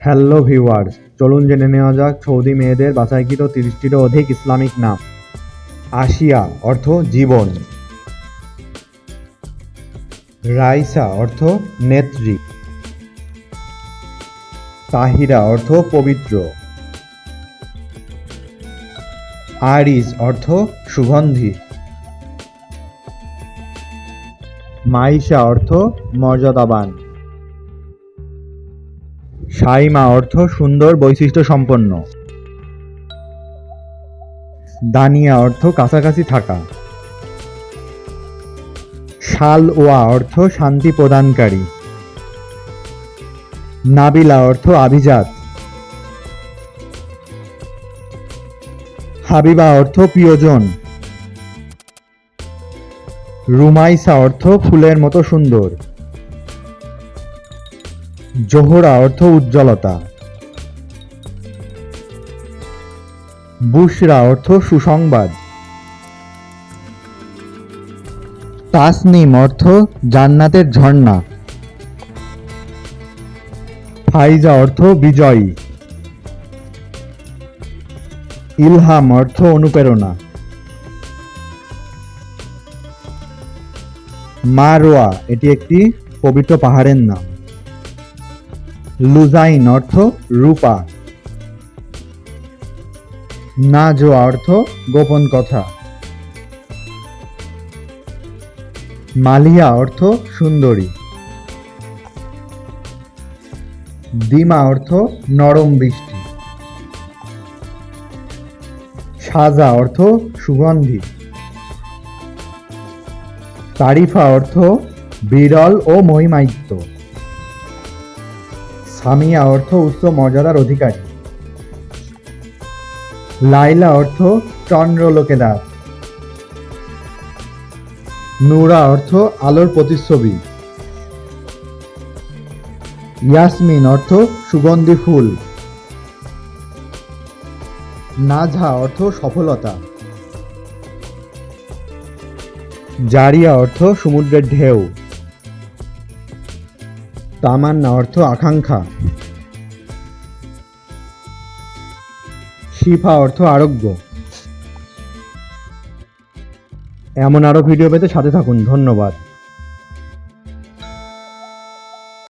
Hello viewers, চলুন জেনে নেওয়া যাক সৌদি মেয়েদের বাছাইকৃত তিরিশটিরও অধিক ইসলামিক নাম। আশিয়া অর্থ জীবন। রাইসা অর্থ নেত্রী। তাহিরা অর্থ পবিত্র। আরিস অর্থ সুগন্ধি। মাইশা অর্থ মর্যাদাবান। সাইমা অর্থ সুন্দর বৈশিষ্ট্য সম্পন্ন। দানিয়া অর্থ কাছাকাছি থাকা। শাল ওয়া অর্থ শান্তি প্রদানকারী। নাবিলা অর্থ আভিজাত। হাবিবা অর্থ প্রিয়জন। রুমাইসা অর্থ ফুলের মতো সুন্দর। জোহরা অর্থ উজ্জ্বলতা। বুশরা অর্থ সুসংবাদ। তাসনিম অর্থ জান্নাতের ঝর্ণা। ফাইজা অর্থ বিজয়ী। ইলহাম অর্থ অনুপ্রেরণা। মারোয়া এটি একটি পবিত্র পাহাড়ের নাম। লুজাইন অর্থ রূপা। নাজোয়া অর্থ গোপন কথা। মালিয়া অর্থ সুন্দরী। দিমা অর্থ নরম বৃষ্টি। সাজা অর্থ সুগন্ধি। তারিফা অর্থ বিরল ও মহিমায়িত্ব সামিয়া অর্থ উচ্চ মর্যাদার অধিকারী। লাইলা অর্থ চন্দ্রলোকেদার নুরা অর্থ আলোর প্রতিচ্ছবি। ইয়াসমিন অর্থ সুগন্ধি ফুল। নাঝা অর্থ সফলতা। জারিয়া অর্থ সমুদ্রের ঢেউ। তামান্না অর্থ আকাঙ্ক্ষা। শিফা অর্থ আরোগ্য। এমন আরও ভিডিও পেতে সাথে থাকুন। ধন্যবাদ।